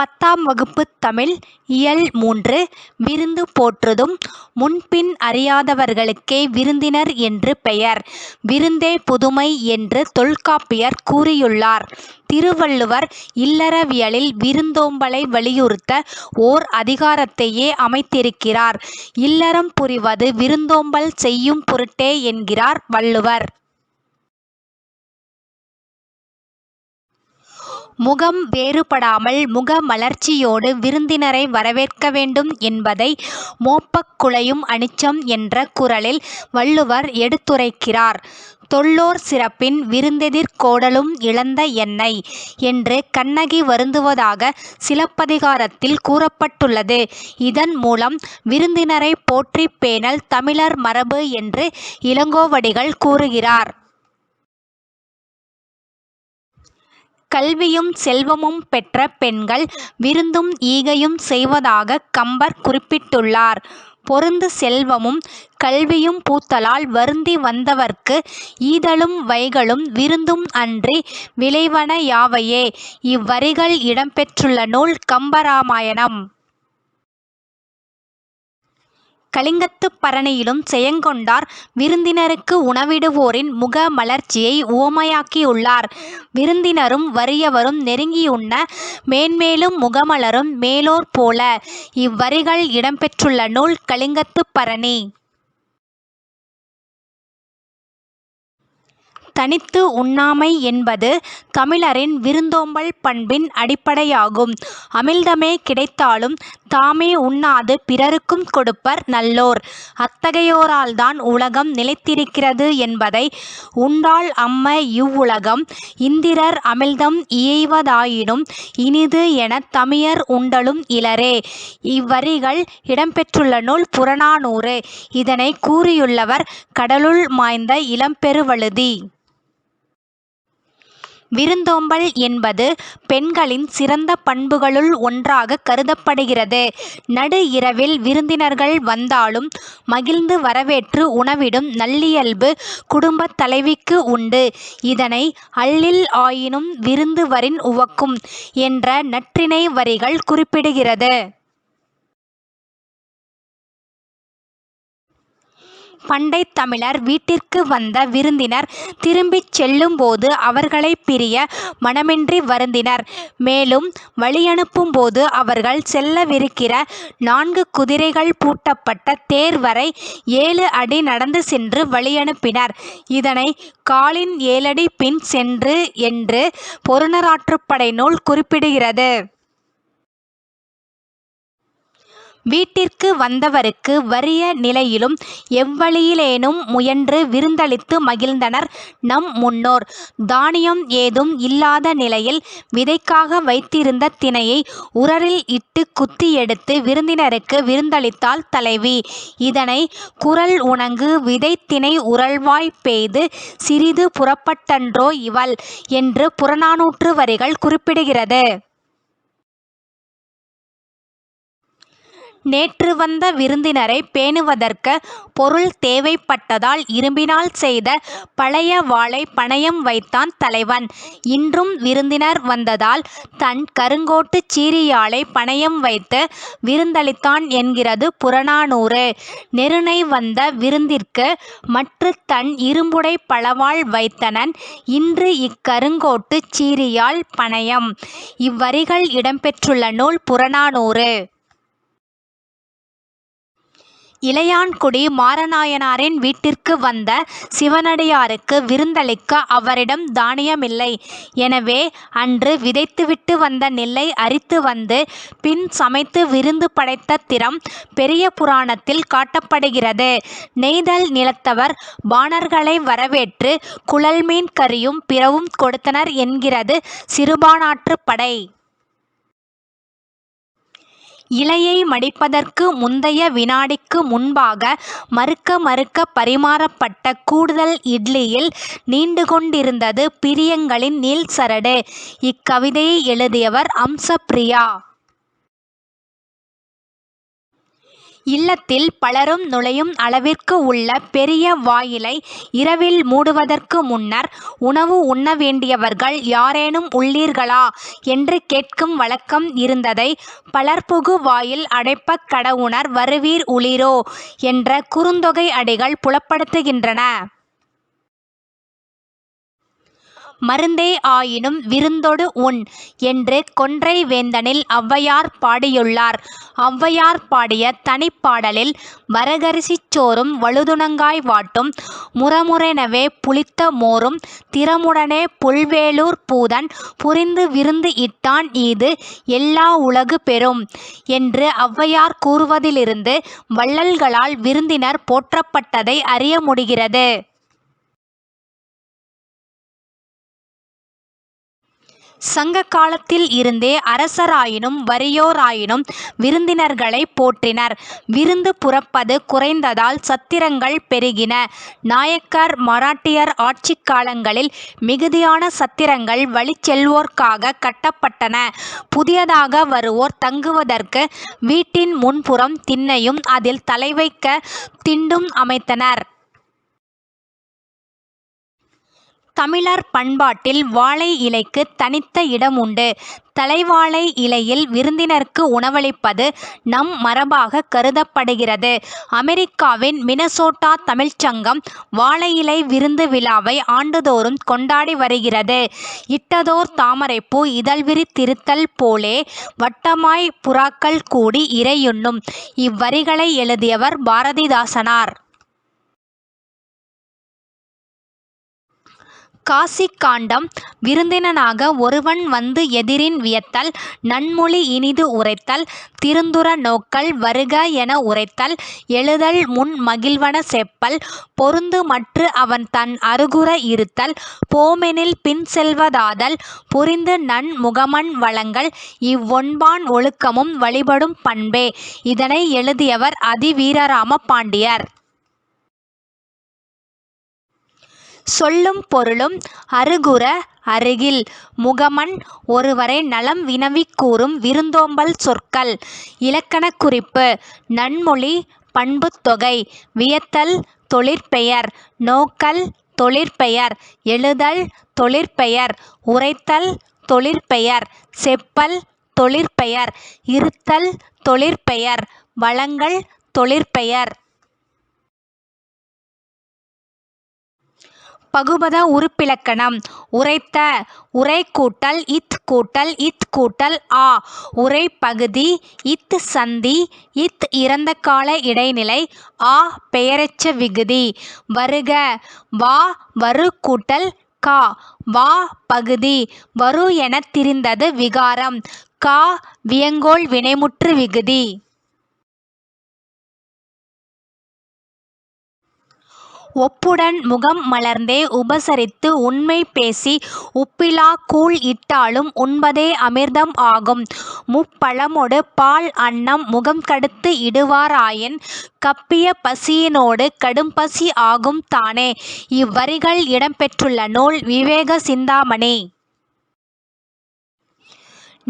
பத்தாம் வகுப்பு தமிழ் இயல் மூன்று விருந்து போற்றுதும் முன்பின் அறியாதவர்களுக்கே விருந்தினர் என்று பெயர் விருந்தே புதுமை என்று தொல்காப்பியர் கூறியுள்ளார். திருவள்ளுவர் இல்லறவியலில் விருந்தோம்பலை வலியுறுத்த ஓர் அதிகாரத்தையே அமைத்திருக்கிறார். இல்லறம் புரிவது விருந்தோம்பல் செய்யும் பொருட்டே என்கிறார் வள்ளுவர். முகம் வேறுபடாமல் முகமலர்ச்சியோடு விருந்தினரை வரவேற்க வேண்டும் என்பதை மோப்பக் குழையும் அனிச்சம் என்ற குரலில் வள்ளுவர் எடுத்துரைக்கிறார். தொல்லோர் சிறப்பின் விருந்தெதிர் கோடலும் இழந்த எண்ணெய் என்று கண்ணகி வருந்துவதாக சிலப்பதிகாரத்தில் கூறப்பட்டுள்ளது. இதன் மூலம் விருந்தினரைப் போற்றிப் பேணல் தமிழர் மரபு என்று இளங்கோவடிகள் கூறுகிறார். கல்வியும் செல்வமும் பெற்ற பெண்கள் விருந்தும் ஈகையும் செய்வதாகக் கம்பர் குறிப்பிட்டுள்ளார். பொருந்து செல்வமும் கல்வியும் பூத்தலால் வருந்தி வந்தவர்க்கு ஈதலும் வைகளும் விருந்தும் அன்றி விளைவன யாவையே. இவ்வரிகள் இடம்பெற்றுள்ள நூல் கம்பராமாயணம். கலிங்கத்துப் பரணியிலும் செயங்கொண்டார் விருந்தினருக்கு உணவிடுவோரின் முக மலர்ச்சியை உவமையாக்கியுள்ளார். விருந்தினரும் வறியவரும் நெருங்கியுண்ண மேன்மேலும் முகமலரும் மேலோர் போல. இவ்வரிகள் இடம்பெற்றுள்ள நூல் கலிங்கத்துப் பரணி. தனித்து உண்ணாமை என்பது தமிழரின் விருந்தோம்பல் பண்பின் அடிப்படையாகும். அமிழ்தமே கிடைத்தாலும் தாமே உண்ணாது பிறருக்கும் கொடுப்பர் நல்லோர். அத்தகையோரால்தான் உலகம் நிலைத்திருக்கிறது என்பதை உண்டாள் அம்ம இவ்வுலகம் இந்திரர் அமிழ்தம் இயைவதாயினும் இனிது எனத் தமியர் உண்டலும் இலரே. இவ்வரிகள் இடம்பெற்றுள்ள நூல் புறநானூறு. இதனைக் கூறியுள்ளவர் கடலுள் மாய்ந்த இளம்பெருவழுதி. விருந்தோம்பல் என்பது பெண்களின் சிறந்த பண்புகளுள் ஒன்றாகக் கருதப்படுகிறது. நடு இரவில் விருந்தினர்கள் வந்தாலும் மகிழ்ந்து வரவேற்று உணவிடும் நல்லியல்பு குடும்பத் தலைவிக்கு உண்டு. இதனை அல்லில் ஆயினும் விருந்து வரின் உவக்கும் என்ற நற்றிணை வரிகள் குறிப்பிடுகிறது. பண்டைத் தமிழர் வீட்டிற்கு வந்த விருந்தினர் திரும்பிச் செல்லும்போது அவர்களைப் பிரிய மனமின்றி வருந்தினர். மேலும் வழியனுப்பும்போது அவர்கள் செல்லவிருக்கிற நான்கு குதிரைகள் பூட்டப்பட்ட தேர் வரை ஏழு அடி நடந்து சென்று வழியனுப்பினர். இதனைக் காலின் ஏழடி பின் சென்று என்று பொருநராற்றுப்படை நூல் குறிப்பிடுகிறது. வீட்டிற்கு வந்தவருக்கு வறிய நிலையிலும் எவ்வழியிலேனும் முயன்று விருந்தளித்து மகிழ்ந்தனர் நம் முன்னோர். தானியம் ஏதும் இல்லாத நிலையில் விதைக்காக வைத்திருந்த தினையை உரலில் இட்டுக் குத்தி எடுத்து விருந்தினருக்கு விருந்தளித்தாள் தலைவி. இதனைக் குரல் உணங்கு விதைத் தினை உரல்வாய் பெய்து சிறிது புறப்பட்டன்றோ இவள் என்று புறநானூற்று வரிகள் குறிப்பிடுகிறது. நேற்று வந்த விருந்தினரைப் பேணுவதற்க பொருள் தேவைப்பட்டதால் இரும்பினால் செய்த பழைய வாளை பணயம் வைத்தான் தலைவன். இன்றும் விருந்தினர் வந்ததால் தன் கருங்கோட்டுச் சீறியாழைப் பணயம் வைத்து விருந்தளித்தான் என்கிறது புறநானூறு. நெருணை வந்த விருந்திற்கு மற்று தன் இரும்புடை பழவாள் வைத்தனன் இன்று இக்கருங்கோட்டுச் சீரியால் பணயம். இவ்வரிகள் இடம்பெற்றுள்ள நூல் புறநானூறு. இளையான்குடி மாரநாயனாரின் வீட்டிற்கு வந்த சிவனடியாருக்கு விருந்தளிக்க அவரிடம் தானியமில்லை. எனவே அன்று விதைத்துவிட்டு வந்த நெல்லை அரித்து வந்து பின் சமைத்து விருந்து படைத்த திறம் பெரிய புராணத்தில் காட்டப்படுகிறது. நெய்தல் நிலத்தவர் பாணர்களை வரவேற்று குழல்மீன் கறியும் பிறவும் கொடுத்தனர் என்கிறது சிறுபாணாற்றுப்படை. இலையை மடிப்பதற்கு முந்தைய வினாடிக்கு முன்பாக மறுக்க மறுக்க பரிமாறப்பட்ட கூடுதல் இட்லியில் நீண்டுகொண்டிருந்தது பிரியங்களின் நீள்சரடு. இக்கவிதையை எழுதியவர் அம்சப்பிரியா. இல்லத்தில் பலரும் நுழையும் அளவிற்கு உள்ள பெரிய வாயிலை இரவில் மூடுவதற்கு முன்னர் உணவு உண்ண வேண்டியவர்கள் யாரேனும் உள்ளீர்களா என்று கேட்கும் வழக்கம் இருந்ததை பலர்புகு வாயில் அடைப்பக் கடவுணர் வருவீர் உளிரோ என்ற குறுந்தொகை அடிகள் புலப்படுத்துகின்றன. மருந்தே ஆயினும் விருந்தொடு உண் என்று கொன்றை வேந்தனில் ஔவையார் பாடியுள்ளார். ஔவையார் பாடிய தனிப்பாடலில் வரகரிசிச் சோறும் வழுதுணங்காய் வாட்டும் முறமுறெனவே புளித்த மோரும் திறமுடனே புல்வேலூர் பூதன் புரிந்து விருந்து இட்டான் ஈது எல்லா உலகு பெறும் என்று ஔவையார் கூறுவதிலிருந்து வள்ளல்களால் விருந்தினர் போற்றப்பட்டதை அறிய முடிகிறது. சங்க காலத்தில் இருந்தே அரசராயினும் வறியோராயினும் விருந்தினர்களை போற்றினர். விருந்து புறப்பது குறைந்ததால் சத்திரங்கள் பெருகின. நாயக்கர் மராட்டியர் ஆட்சி காலங்களில் மிகுதியான சத்திரங்கள் வழிச்செல்வோர்க்காக கட்டப்பட்டன. புதியதாக வருவோர் தங்குவதற்கு வீட்டின் முன்புறம் திண்ணையும் அதில் தலைவைக்க திண்டும் அமைத்தனர். தமிழர் பண்பாட்டில் வாழை இலைக்கு தனித்த இடம் உண்டு. தலைவாழை இலையில் விருந்தினருக்கு உணவளிப்பது நம் மரபாக கருதப்படுகிறது. அமெரிக்காவின் மினசோட்டா தமிழ்ச்சங்கம் வாழை இலை விருந்து விழாவை ஆண்டுதோறும் கொண்டாடி வருகிறது. இட்டதோர் தாமரைப்பூ இதழ்விரி திருத்தல் போலே வட்டமாய் புறாக்கள் கூடி இறையுண்ணும். இவ்வரிகளை எழுதியவர் பாரதிதாசனார். காசிக்காண்டம் விருந்தினனாக ஒருவன் வந்து எதிரின் வியத்தல் நன்மொழி இனிது உரைத்தல் திருந்துற நோக்கல் வருக என உரைத்தல் எழுதல் முன் மகிழ்வன செப்பல் பொருந்து மற்று அவன் தன் அருகுற இருத்தல் போமெனில் பின் செல்வதாதல் புரிந்து நன் முகமன் வழங்கல் இவ்வொன்பான் ஒழுக்கமும் வழிபடும் பண்பே. இதனை எழுதியவர் அதிவீரராம பாண்டியர். சொல்லும் பொருளும் அருகுற அருகில். முகமன் ஒருவரை நலம் வினவிக் கூறும் விருந்தோம்பல் சொற்கள். இலக்கணக் குறிப்பு. நன்மொழி பண்புத்தொகை வியத்தல் தொழிற்பெயர். நோக்கல் தொழிற்பெயர். எழுதல் தொழிற்பெயர். உரைத்தல் தொழிற்பெயர். செப்பல் தொழிற்பெயர். இருத்தல் தொழிற்பெயர். வழங்கல் தொழிற்பெயர். பகுபத உறுப்பிலக்கணம் உரைத்த உரை கூட்டல் இத் கூட்டல் இத் கூட்டல் ஆ. உரை பகுதி இத் சந்தி இத் இறந்த கால இடைநிலை ஆ. பெயரச்ச விகுதி. வருக வா. வரு கூட்டல் கா. வா. பகுதி. வரு எனத் திரிந்தது விகாரம். கா. வியங்கோள் வினைமுற்று விகுதி. ஒப்புடன் முகம் மலர்ந்தே உபசரித்து உண்மை பேசி உப்பிலாக் கூழ் இட்டாலும் உண்பதே அமிர்தம் ஆகும். முப்பழமொடு பால் அன்னம் முகம் கடுத்து இடுவாராயின் கப்பிய பசியினோடு கடும்பசி ஆகும் தானே. இவ்வரிகள் இடம்பெற்றுள்ள நூல் விவேக சிந்தாமணி.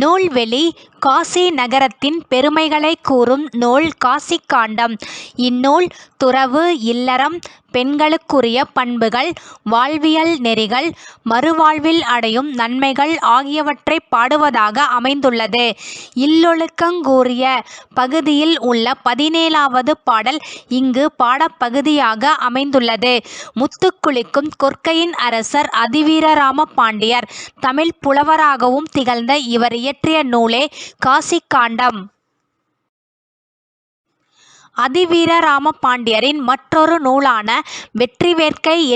நூல்வெளி காசி நகரத்தின் பெருமைகளைக் கூறும் நூல் காசிக்காண்டம். இந்நூல் துறவு இல்லறம் பெண்களுக்குரிய பண்புகள் வாழ்வியல் நெறிகள் மறுவாழ்வில் அடையும் நன்மைகள் ஆகியவற்றைப் பாடுவதாக அமைந்துள்ளது. இல்லொழுக்கங்கூறிய பகுதியில் உள்ள பதினேழாவது பாடல் இங்கு பாடப்பகுதியாக அமைந்துள்ளது. முத்துக்குளிக்கும் கொற்கையின் அரசர் அதிவீரராம பாண்டியர் தமிழ் புலவராகவும் திகழ்ந்த இவர் இயற்றிய நூலே காசிக்காண்டம் அதிவீரராம பாண்டியரின் மற்றொரு நூலான வெற்றி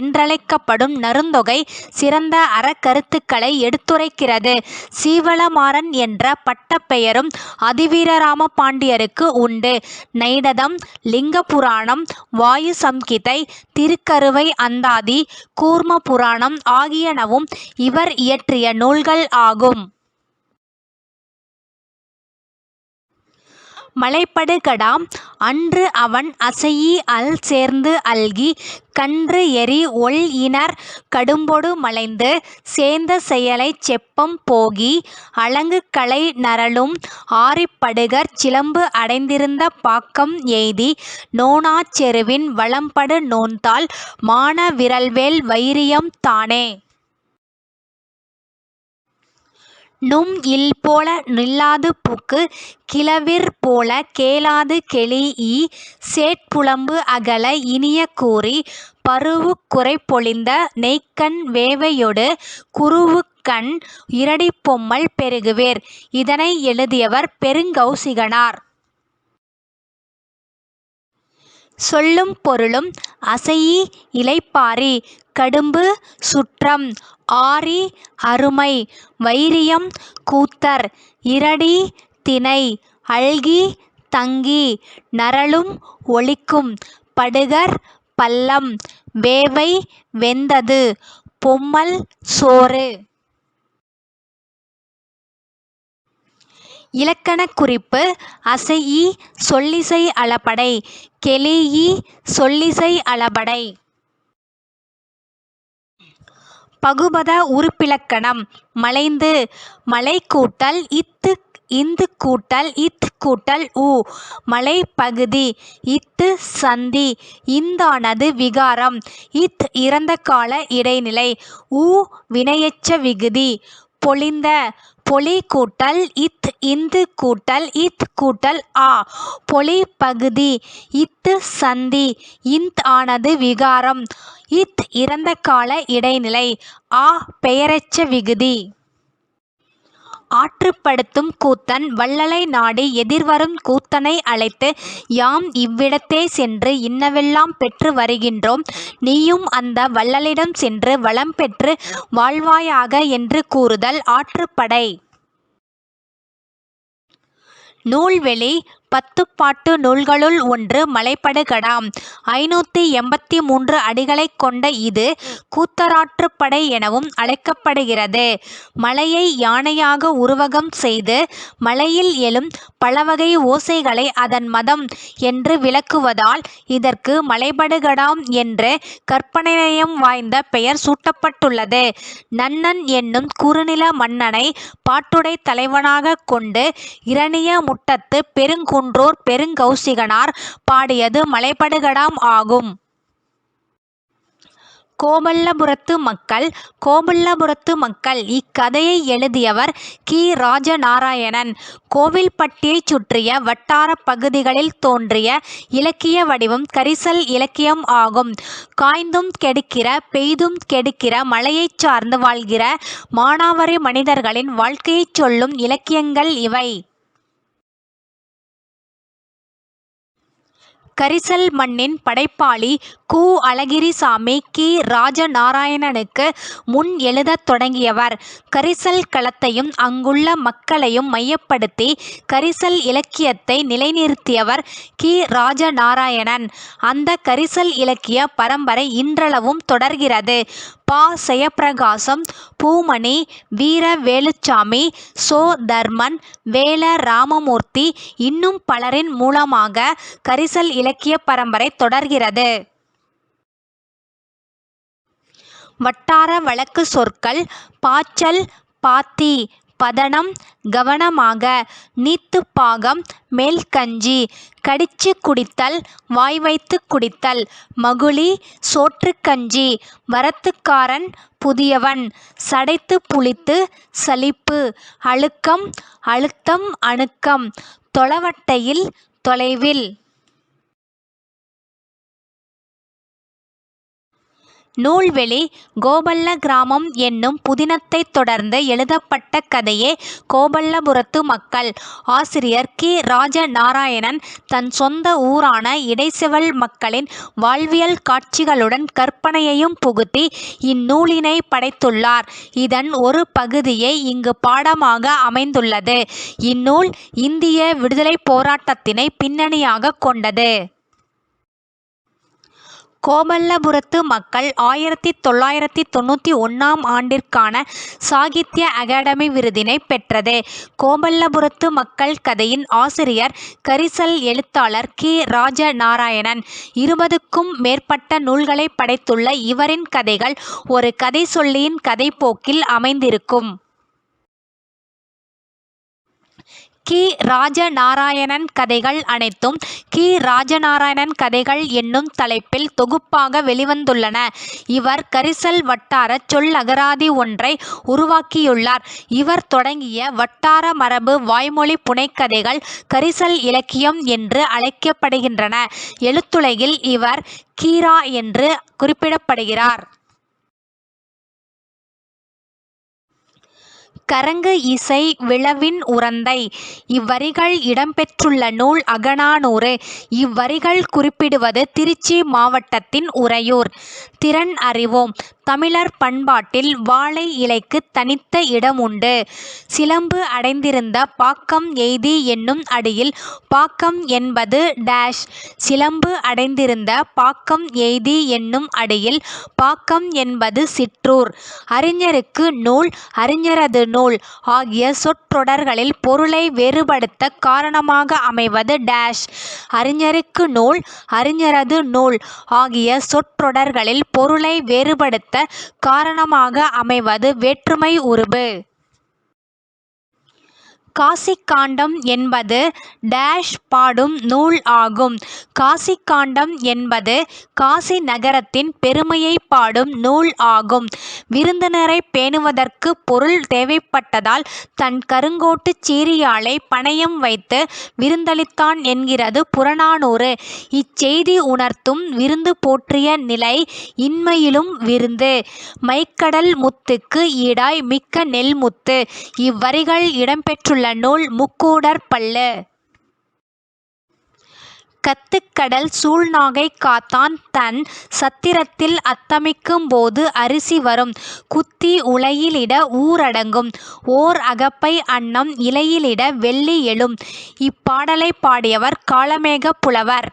என்றழைக்கப்படும் நறுந்தொகை சிறந்த அறக்கருத்துக்களை எடுத்துரைக்கிறது. சீவளமாறன் என்ற பட்டப்பெயரும் அதிவீரராம பாண்டியருக்கு உண்டு. நைடதம் லிங்க புராணம் வாயு சம்கிதை திருக்கருவை அந்தாதி கூர்ம புராணம் ஆகியனவும் இவர் இயற்றிய நூல்கள் ஆகும். மலைப்படுகடாம் அன்று அவன் அசையி அல் சேர்ந்து அல்கி கன்று எரி ஒள் இணர் கடும்பொடு மலைந்து சேர்ந்த செயலைச் செப்பம் போகி அலங்கு கலை நரலும் ஆரிப் படுகர் சிலம்பு அடைந்திருந்த பாக்கம் எய்தி நோனாச் செருவின் வளம்படு நோன்தாள் மான விரல்வேல் வைரியம் தானே. நும் இல் போல நில்லாது புக்கு கிளவிர் போல கேளாது கெழீஇ சேட்புலம்பு அகல இனிய கூறி பரூஉக் குரைப்பொலிந்த நெய்க்கண் வேவையொடு குரூஉக்கண் இறடிப் பொம்மல் பெருகுவேர். இதனை எழுதியவர் பெருங்கௌசிகனார். சொல்லும் பொருளும் அசையி இளைப்பாறி கடும்பு சுற்றம் ஆரி அருமை வைரியம் கூத்தர் இரடி திணை அல்கி தங்கி நரளும் ஒளிக்கும் படுகர் பள்ளம் வேவை வெந்தது பொம்மல் சோறு. இலக்கணக் குறிப்பு அசைஇ சொல்லிசை அளபடை கெழீஇ சொல்லிசை அளபடை. பகுபத உறுப்பிலக்கணம் மலைந்து மலை கூட்டல் இத்து இந்து கூட்டல் இத் கூட்டல் உ மலைப்பகுதி இத்து சந்தி இந்தானது விகாரம் இத் இறந்த கால இடைநிலை உ வினையெச்ச விகுதி பொலிந்த பொலி கூட்டல் இத் இந்து கூட்டல் இத் கூட்டல் ஆ. பொலி பகுதி இத்து சந்தி இந்த் ஆனது விகாரம். இத் இறந்த கால இடைநிலை. ஆ பெயரெச்ச விகுதி. ஆற்றுப்படுத்தும் கூத்தன் வள்ளலை நாடி எதிர்வரும் கூத்தனை அழைத்து யாம் இவ்விடத்தே சென்று இன்னவெல்லாம் பெற்று வருகின்றோம் நீயும் அந்த வள்ளலிடம் சென்று வளம் பெற்று வாழ்வாயாக என்று கூறுதல் ஆற்றுப்படை. நூல்வெளி பத்துப்பாட்டு நூல்களுள் ஒன்று மலைப்படுகடாம். ஐநூற்றி எண்பத்தி மூன்று அடிகளைக் கொண்ட இது கூத்தராற்றுப்படை எனவும் அழைக்கப்படுகிறது. மலையை யானையாக உருவகம் செய்து மலையில் எழும் பலவகை ஓசைகளை அதன் மதம் என்று விளக்குவதால் இதற்கு மலைபடுகடாம் என்று கற்பனையம் வாய்ந்த பெயர் சூட்டப்பட்டுள்ளது. நன்னன் என்னும் குறுநில மன்னனை பாட்டுடை தலைவனாகக் கொண்டு இரணிய முட்டத்து பெருங்கு பெருங்குன்றூர் பெருங்கௌசிகனார் பாடியது மலைபடுகடாம் ஆகும். கோபல்லபுரத்து மக்கள் கோமல்லபுரத்து மக்கள் இக்கதையை எழுதியவர் கி. ராஜநாராயணன். கோவில்பட்டியைச் சுற்றிய வட்டாரப் பகுதிகளில் தோன்றிய இலக்கிய வடிவம் கரிசல் இலக்கியம் ஆகும். காய்ந்தும் கெடுக்கிற பெய்தும் கெடுக்கிற மலையைச் சார்ந்து வாழ்கிற மானாவரி மனிதர்களின் வாழ்க்கையைச் சொல்லும் இலக்கியங்கள் இவை. கரிசல் மண்ணின் படைப்பாளி கு. அழகிரிசாமி கி. ராஜநாராயணனுக்கு முன் எழுதத் தொடங்கியவர். கரிசல் களத்தையும் அங்குள்ள மக்களையும் மையப்படுத்தி கரிசல் இலக்கியத்தை நிலைநிறுத்தியவர் கி. ராஜநாராயணன். அந்த கரிசல் இலக்கிய பரம்பரை இன்றளவும் தொடர்கிறது. ப. செயப்பிரகாசம் பூமணி வீர வேலுச்சாமி சோ. தர்மன் வேல ராமமூர்த்தி இன்னும் பலரின் மூலமாக கரிசல் இலக்கியப் பரம்பரை தொடர்கிறது. வட்டார வழக்கு சொற்கள் பாச்சல் பாத்தி பதனம் கவனமாக நீத்துப்பாகம் மேல் கஞ்சி கடிச்சு குடித்தல் வாய் வைத்து குடித்தல் மகுளி சோற்றுக்கஞ்சி வரத்துக்காரன் புதியவன் சடைத்து புளித்து சலிப்பு அழுக்கம் அழுத்தம் அணுக்கம் தொளவட்டையில் தொலைவில். நூல்வெளி கோபல்ல கிராமம் என்னும் புதினத்தைத் தொடர்ந்து எழுதப்பட்ட கதையே கோபல்லபுரத்து மக்கள். ஆசிரியர் கி. ராஜநாராயணன் தன் சொந்த ஊரான இடைச்செவல் மக்களின் வாழ்வியல் காட்சிகளுடன் கற்பனையையும் புகுத்தி இந்நூலினை படைத்துள்ளார். இதன் ஒரு பகுதியே இங்கு பாடமாக அமைந்துள்ளது. இந்நூல் இந்திய விடுதலைப் போராட்டத்தினை பின்னணியாகக் கொண்டது. கோமல்லபுரத்து மக்கள் ஆயிரத்தி தொள்ளாயிரத்தி தொண்ணூற்றி ஒன்றாம் ஆண்டிற்கான சாகித்ய அகாடமி விருதினை பெற்றது. கோமல்லபுரத்து மக்கள் கதையின் ஆசிரியர் கரிசல் எழுத்தாளர் கி. ராஜநாராயணன். இருபதுக்கும் மேற்பட்ட நூல்களை படைத்துள்ள இவரின் கதைகள் ஒரு கதை சொல்லியின் கதைப்போக்கில் அமைந்திருக்கும். கி. ராஜநாராயணன் கதைகள் அனைத்தும் கி. ராஜநாராயணன் கதைகள் என்னும் தலைப்பில் தொகுப்பாக வெளிவந்துள்ளன. இவர் கரிசல் வட்டாரச் சொல்லகராதி ஒன்றை உருவாக்கியுள்ளார். இவர் தொடங்கிய வட்டார மரபு வாய்மொழி புனைக்கதைகள் கரிசல் இலக்கியம் என்று அழைக்கப்படுகின்றன. எழுத்துலகில் இவர் கீரா என்று குறிப்பிடப்படுகிறார். கரங்கு இசை விழவின் உறந்தை. இவ்வரிகள் இடம்பெற்றுள்ள நூல் அகனானூறு இவ்வரிகள் குறிப்பிடுவது திருச்சி மாவட்டத்தின் உறையூர். திறன் அறிவோம் தமிழர் பண்பாட்டில் வாழை இலைக்குத் தனித்த இடம் உண்டு. சிலம்பு அடைந்திருந்த பாக்கம் எய்தி என்னும் அடியில் பாக்கம் என்பது டேஷ் சிலம்பு அடைந்திருந்த பாக்கம் எய்தி என்னும் அடியில் பாக்கம் என்பது சிற்றூர். அறிஞருக்கு நூல் அறிஞரது நூல் ஆகிய சொற்றொடர்களில் பொருளை வேறுபடுத்தக் காரணமாக அமைவது டேஷ் அறிஞருக்கு நூல் அறிஞரது நூல் ஆகிய சொற்றொடர்களில் பொருளை வேறுபடுத்த காரணமாக அமைவது வேற்றுமை உருபு. காசிக்காண்டம் என்பது டேஷ் பாடும் நூல் ஆகும். காசிக்காண்டம் என்பது காசி நகரத்தின் பெருமையைப் பாடும் நூல் ஆகும். விருந்தினரைப் பேணுவதற்கு பொருள் தேவைப்பட்டதால் தன் கருங்கோட்டுச் சீரியாலை பணயம் வைத்து விருந்தளித்தான் என்கிறது புறநானூறு. இச்செய்தி உணர்த்தும் விருந்து போற்றிய நிலை இன்மையிலும் விருந்து. மைக்கடல் முத்துக்கு ஈடாய் மிக்க நெல் முத்து. இவ்வரிகள் இடம்பெற்றுள்ள நூல் முக்கூடர் பல்லு கத்துக்கடல் சூழ்நாகை காத்தான் தன் சத்திரத்தில் அத்தமிக்கும் போது அரிசி வரும். குத்தி உலையிலிட ஊரடங்கும் ஓர் அகப்பை அன்னம் இலையிலிட வெள்ளி எழும். இப்பாடலை பாடியவர் காலமேக புலவர்.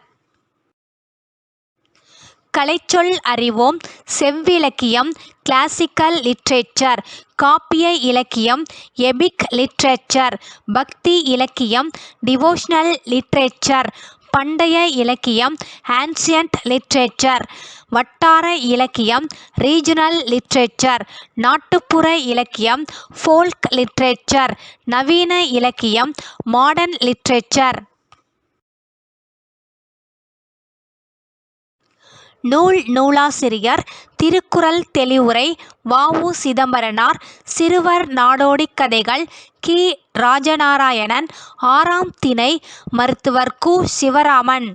கலைச்சொல் அறிவோம். செவ்விலக்கியம் கிளாசிக்கல் லிட்ரேச்சர் காப்பிய இலக்கியம் எபிக் லிட்ரேச்சர் பக்தி இலக்கியம் டிவோஷனல் லிட்ரேச்சர் பண்டைய இலக்கியம் ஆன்சியன்ட் லிட்ரேச்சர் வட்டார இலக்கியம் ரீஜினல் லிட்ரேச்சர் நாட்டுப்புற இலக்கியம் ஃபோல்க் லிட்ரேச்சர் நவீன இலக்கியம் மாடர்ன் லிட்ரேச்சர் நூல் நூலாசிரியர் திருக்குறள் தெளிவுரை வ. உ. சிதம்பரனார் சிறுவர் நாடோடிக் கதைகள் கி. ராஜநாராயணன் ஆறாம் திணை மருத்துவர் கு. சிவராமன்